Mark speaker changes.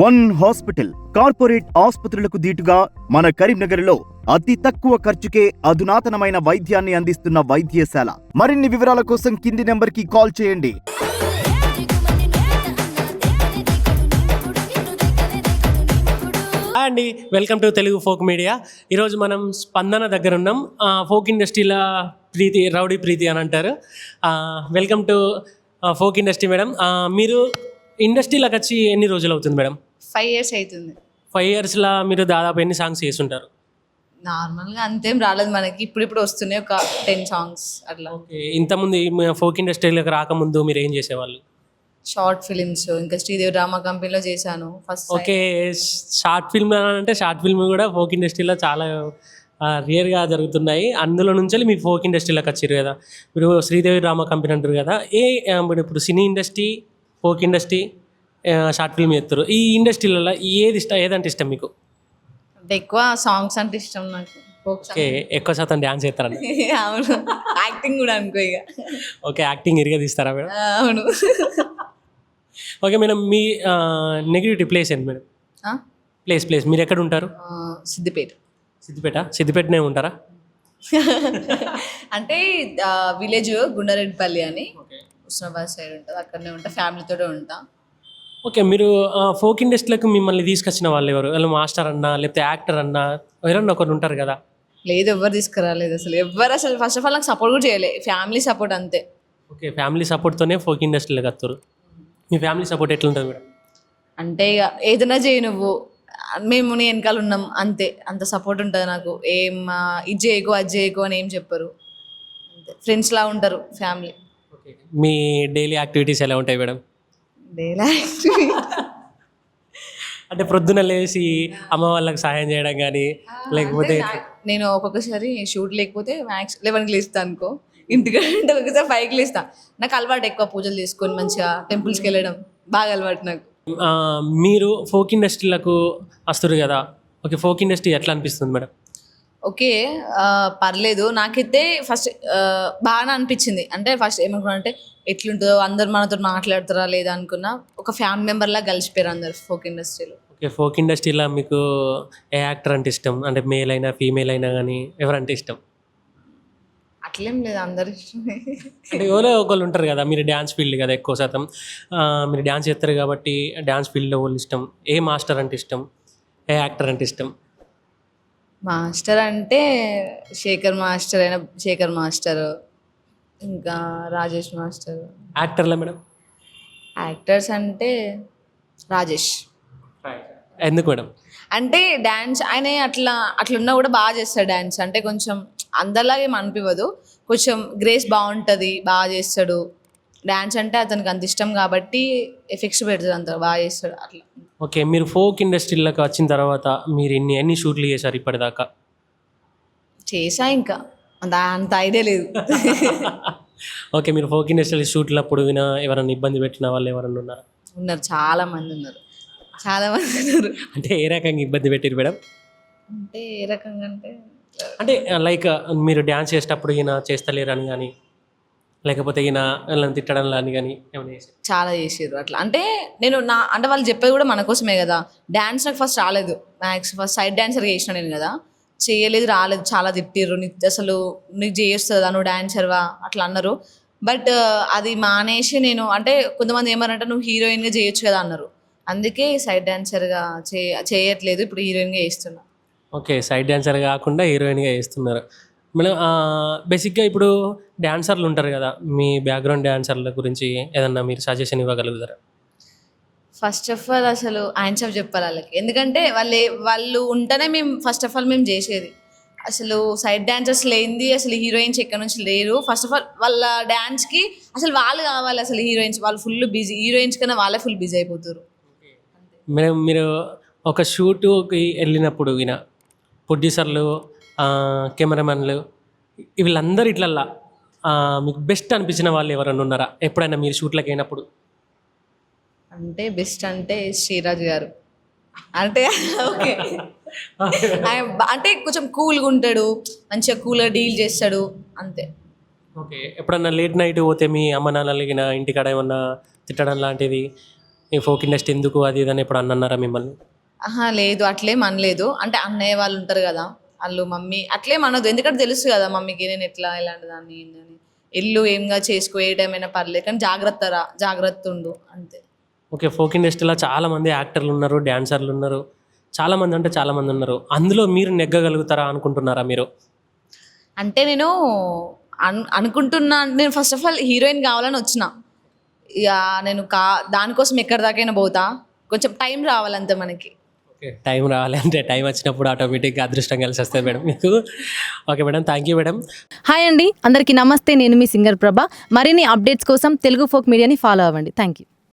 Speaker 1: One hospital corporate ఆసుపత్రులకు దీటుగా మన కరీంనగర్లో అతి తక్కువ ఖర్చుకే అధునాతనమైన వైద్యాన్ని అందిస్తున్న వైద్యశాల. మరిన్ని వివరాల కోసం కింది నెంబర్కి కాల్ చేయండి.
Speaker 2: అండి welcome to Telugu folk media. ఈరోజు మనం స్పందన దగ్గర ఉన్నాం. ఫోక్ ఇండస్ట్రీల ప్రీతి రౌడీ ప్రీతి అని అంటారు. Welcome to folk industry madam. మీరు ఇండస్ట్రీలోకి వచ్చి ఎన్ని రోజులు అవుతుంది మేడం?
Speaker 3: ఫైవ్ ఇయర్స్ అవుతుంది.
Speaker 2: ఫైవ్ ఇయర్స్లో మీరు దాదాపు ఎన్ని సాంగ్స్ చేస్తుంటారు?
Speaker 3: నార్మల్గా అంతేం రాలేదు మనకి. ఇప్పుడు ఇప్పుడు వస్తున్నాయి ఒక టెన్ సాంగ్స్ అట్లా.
Speaker 2: ఓకే ఇంతకుముందు ఈ ఫోక్ ఇండస్ట్రీలోకి రాకముందు మీరు ఏం చేసేవాళ్ళు?
Speaker 3: షార్ట్ ఫిలిమ్స్ ఇంకా శ్రీదేవి డ్రామా కంపెనీలో చేశాను ఫస్ట్
Speaker 2: ఓకే షార్ట్ ఫిల్మ్ అంటే షార్ట్ ఫిల్మ్ కూడా ఫోక్ ఇండస్ట్రీలో చాలా రియర్గా జరుగుతున్నాయి. అందులో నుంచి మీ ఫోక్ ఇండస్ట్రీలోకి వచ్చారు కదా. మీరు శ్రీదేవి డ్రామా కంపెనీ అంటారు కదా. ఏ ఇప్పుడు cine industry folk industry short film చేస్తారు. ఈ ఇండస్ట్రీలలో ఏది ఇష్టం ఏదంటే ఇష్టం మీకు?
Speaker 3: అంటే ఎక్కువ సాంగ్స్ అంటే ఇష్టం నాకు.
Speaker 2: ఓకే ఎక్కువ శాతం డ్యాన్స్ చేస్తారండి
Speaker 3: అవును. యాక్టింగ్ కూడా అనుకో ఇక.
Speaker 2: ఓకే యాక్టింగ్ ఇరిగా తీస్తారా మేడం?
Speaker 3: అవును.
Speaker 2: ఓకే మేడం మీ నెగిటివిటీ ప్లేస్ ఏంటి మేడం? ప్లేస్ ప్లేస్ మీరు ఎక్కడ ఉంటారు?
Speaker 3: సిద్దిపేట.
Speaker 2: సిద్దిపేట? సిద్దిపేటనే ఉంటారా?
Speaker 3: అంటే విలేజ్ గుండారెడ్డిపల్లి అని హుస్నాబాద్ సైడ్ ఉంటుంది. అక్కడనే ఉంటా ఫ్యామిలీతోనే ఉంటా.
Speaker 2: ఓకే మీరు ఫోక్ ఇండస్ట్రీలకు మిమ్మల్ని తీసుకొచ్చిన వాళ్ళు ఎవరు? వాళ్ళు మాస్టర్ అన్నా లేకపోతే యాక్టర్ అన్నా ఎవరన్నా ఒకరు ఉంటారు కదా?
Speaker 3: లేదు ఎవరు తీసుకురాలేదు అసలు. ఎవరు అసలు ఫస్ట్ ఆఫ్ ఆల్ నాకు సపోర్ట్ కూడా చేయలే. ఫ్యామిలీ సపోర్ట్ అంతే.
Speaker 2: ఓకే ఫ్యామిలీ సపోర్ట్తోనే ఫోక్ ఇండస్ట్రీలోకి వస్తారు మీ ఫ్యామిలీ సపోర్ట్ ఎట్లుంటుంది మేడం?
Speaker 3: అంటే ఇక ఏదైనా చేయి నువ్వు. మేము నీ వెనకాల ఉన్నాం అంతే. అంత సపోర్ట్ ఉంటుంది నాకు. ఏం ఆ, ఇది చేయకు అది చేయకు అని ఏం చెప్పరు. అంతే. ఫ్రెండ్స్ లా ఉంటారు ఫ్యామిలీ
Speaker 2: మీ డైలీ యాక్టివిటీస్ ఎలా ఉంటాయి మేడం? అంటే ప్రొద్దున లేచి అమ్మ వాళ్ళకి సాయం చేయడం కానీ లేకపోతే
Speaker 3: నేను ఒక్కొక్కసారి షూట్ లేకపోతే మ్యాక్స్ లెవెన్కి లేస్తా అనుకో. ఇంటికంటే ఒకసారి ఫైవ్కి లేస్తా. నాకు అలవాటు ఎక్కువ పూజలు చేసుకొని మంచిగా టెంపుల్స్కి వెళ్ళడం. బాగా అలవాటు నాకు.
Speaker 2: మీరు ఫోక్ ఇండస్ట్రీలకు వస్తారు కదా. ఓకే ఫోక్ ఇండస్ట్రీ ఎట్లా అనిపిస్తుంది మేడం?
Speaker 3: ఓకే పర్లేదు. నాకైతే ఫస్ట్ బాగానే అనిపించింది. అంటే ఫస్ట్ ఏమనుకున్నా అంటే ఎట్లుంటుందో అందరు మనతో మాట్లాడతారా లేదా అనుకున్నా ఒక ఫ్యామిలీ మెంబర్లా కలిసిపోయారు అందరు ఫోక్ ఇండస్ట్రీలో.
Speaker 2: ఓకే ఫోక్ ఇండస్ట్రీలో మీకు ఏ యాక్టర్ అంటే ఇష్టం? అంటే మేల్ అయినా ఫీమేల్ అయినా కానీ ఎవరంటే ఇష్టం?
Speaker 3: అట్లేం లేదు అందరు ఇష్టమే.
Speaker 2: అంటే ఎవరో ఒకళ్ళు ఉంటారు కదా మీరు డ్యాన్స్ ఫీల్డ్ కదా ఎక్కువ శాతం. మీరు డ్యాన్స్ చేస్తారు కాబట్టి డ్యాన్స్ ఫీల్డ్లో వాళ్ళు ఇష్టం? ఏ మాస్టర్ అంటే ఇష్టం? ఏ యాక్టర్ అంటే ఇష్టం?
Speaker 3: మాస్టర్ అంటే శేఖర్ మాస్టర్ అయినా శేఖర్ మాస్టర్ ఇంకా రాజేష్ మాస్టర్.
Speaker 2: యాక్టర్లో మేడం?
Speaker 3: యాక్టర్స్ అంటే రాజేష్.
Speaker 2: ఎందుకు మేడం?
Speaker 3: అంటే డ్యాన్స్ ఆయన అట్లా అట్లున్నా కూడా బాగా చేస్తాడు డ్యాన్స్ అంటే కొంచెం అందరిలాగా ఏం అనిపించదు కొంచెం గ్రేస్ బాగుంటుంది బాగా చేస్తాడు. డ్యాన్స్ అంటే అతనికి అంత ఇష్టం కాబట్టి ఎఫెక్ట్స్ పెడతాడు అంత బాగా చేస్తాడు అట్లా.
Speaker 2: ఓకే మీరు ఫోక్ ఇండస్ట్రీలోకి వచ్చిన తర్వాత మీరు ఎన్ని ఎన్ని షూట్లు చేశారు ఇప్పటిదాకా?
Speaker 3: చేసా ఇంకా. అంత ఐడియా లేదు.
Speaker 2: ఓకే మీరు ఫోక్ ఇండస్ట్రీ షూట్లప్పుడు వినా ఎవరైనా ఇబ్బంది పెట్టిన వాళ్ళు ఎవరైనా ఉన్నారా?
Speaker 3: ఉన్నారు చాలా మంది ఉన్నారు. చాలా మంది ఉన్నారు.
Speaker 2: అంటే ఏ రకంగా ఇబ్బంది పెట్టారు మేడం?
Speaker 3: అంటే ఏ రకంగా అంటే
Speaker 2: అంటే లైక్ మీరు డ్యాన్స్ చేసేటప్పుడు ఈయన చేస్తలేరు అని కానీ లేకపోతే ఈయన వీళ్ళని తిట్టడం అని కానీ ఏమైనా
Speaker 3: చాలా చేసారు అట్లా. అంటే నేను నా అంటే వాళ్ళు చెప్పేది కూడా మన కోసమే కదా. డ్యాన్స్ నాకు ఫస్ట్ రాలేదు. మ్యాక్స్ ఫస్ట్ సైడ్ డాన్సర్ చేసిన నేను కదా. చేయలేదు రాలేదు. చాలా తిట్టిర్రు. నీకు అసలు నీకు చేయొస్తుందా? నువ్వు డాన్సర్వా అట్లా అన్నారు. బట్ అది మానేసి నేను అంటే కొంతమంది ఏమన్నారంటే నువ్వు హీరోయిన్గా చేయొచ్చు కదా అన్నారు. అందుకే సైడ్ డాన్సర్గా చే చేయట్లేదు. ఇప్పుడు హీరోయిన్గా చేస్తున్నా.
Speaker 2: ఓకే సైడ్ డాన్సర్ కాకుండా హీరోయిన్గా చేస్తున్నారు. మేడం బేసిక్గా ఇప్పుడు డాన్సర్లు ఉంటారు కదా మీ బ్యాక్గ్రౌండ్ డాన్సర్ల గురించి ఏదన్నా మీరు సజెషన్ ఇవ్వగలుగుతారా?
Speaker 3: ఫస్ట్ ఆఫ్ ఆల్ అసలు ఆన్సర్ చెప్పాలి వాళ్ళకి. ఎందుకంటే వాళ్ళు వాళ్ళు ఉంటేనే మేము ఫస్ట్ ఆఫ్ ఆల్ మేము చేసేది. అసలు సైడ్ డాన్సర్స్ లేనిది అసలు హీరోయిన్స్ ఎక్కడి నుంచి లేరు. ఫస్ట్ ఆఫ్ ఆల్ వాళ్ళ డాన్స్కి అసలు వాళ్ళు కావాలి అసలు హీరోయిన్స్ వాళ్ళు ఫుల్ బిజీ హీరోయిన్స్ కన్నా వాళ్ళే ఫుల్ బిజీ అయిపోతారు.
Speaker 2: మేడం మీరు ఒక షూటుకి వెళ్ళినప్పుడు ఈయన ప్రొడ్యూసర్లు కెమెరామెన్లు వీళ్ళందరూ ఇట్లల్లా మీకు బెస్ట్ అనిపించిన వాళ్ళు ఎవరైనా ఉన్నారా? ఎప్పుడైనా మీరు షూట్లకు అయినప్పుడు?
Speaker 3: అంటే బెస్ట్ అంటే శ్రీరాజ్ గారు. అంటే ఓకే. అంటే కొంచెం కూల్గా ఉంటాడు మంచిగా కూల్గా డీల్ చేస్తాడు అంతే.
Speaker 2: ఓకే. ఎప్పుడన్నా లేట్ నైట్ పోతే మీ అమ్మ నాన్నలకి ఇంటికాడ ఏమన్నా తిట్టడం లాంటిది? ఈ ఫోక్ ఇండస్ట్రీ ఎందుకు అది ఇది అని ఎప్పుడు అన్నారా మిమ్మల్ని?
Speaker 3: ఆహా లేదు. అట్లేం అనలేదు. అంటే అన్నయ్య వాళ్ళు ఉంటారు కదా. వాళ్ళు మమ్మీ అట్లేం అనొద్దు ఎందుకంటే తెలుసు కదా మమ్మీకి నేను ఎట్లా ఇలాంటి దాన్ని అని. ఇల్లు ఏంగా చేసుకో ఏ టైం అయినా పర్లేదు. కానీ జాగ్రత్త రా జాగ్రత్త ఉండు అంతే.
Speaker 2: ఓకే ఫోక్ ఇండస్ట్రీలో చాలా మంది యాక్టర్లు ఉన్నారు డాన్సర్లు ఉన్నారు. చాలా మంది అంటే చాలా మంది ఉన్నారు. అందులో మీరు నెగ్గగలుగుతారా అనుకుంటున్నారా మీరు?
Speaker 3: అంటే నేను అన్ అనుకుంటున్నా నేను ఫస్ట్ ఆఫ్ ఆల్ హీరోయిన్ కావాలని వచ్చిన. ఇక నేను కా దానికోసం ఎక్కడి దాకైనా పోతా. కొంచెం టైం రావాలంతే మనకి.
Speaker 2: టైం రావాలి అంటే టైం వచ్చినప్పుడు ఆటోమేటిక్గా అదృష్టం కలిసి వస్తుంది మేడం మీకు. Okay madam thank you madam.
Speaker 4: Hi అండి అందరికీ నమస్తే నేను మీ సింగర్ ప్రభ. మరిన్ని అప్డేట్స్ కోసం తెలుగు ఫోక్ మీడియాని ఫాలో అవ్వండి. Thank you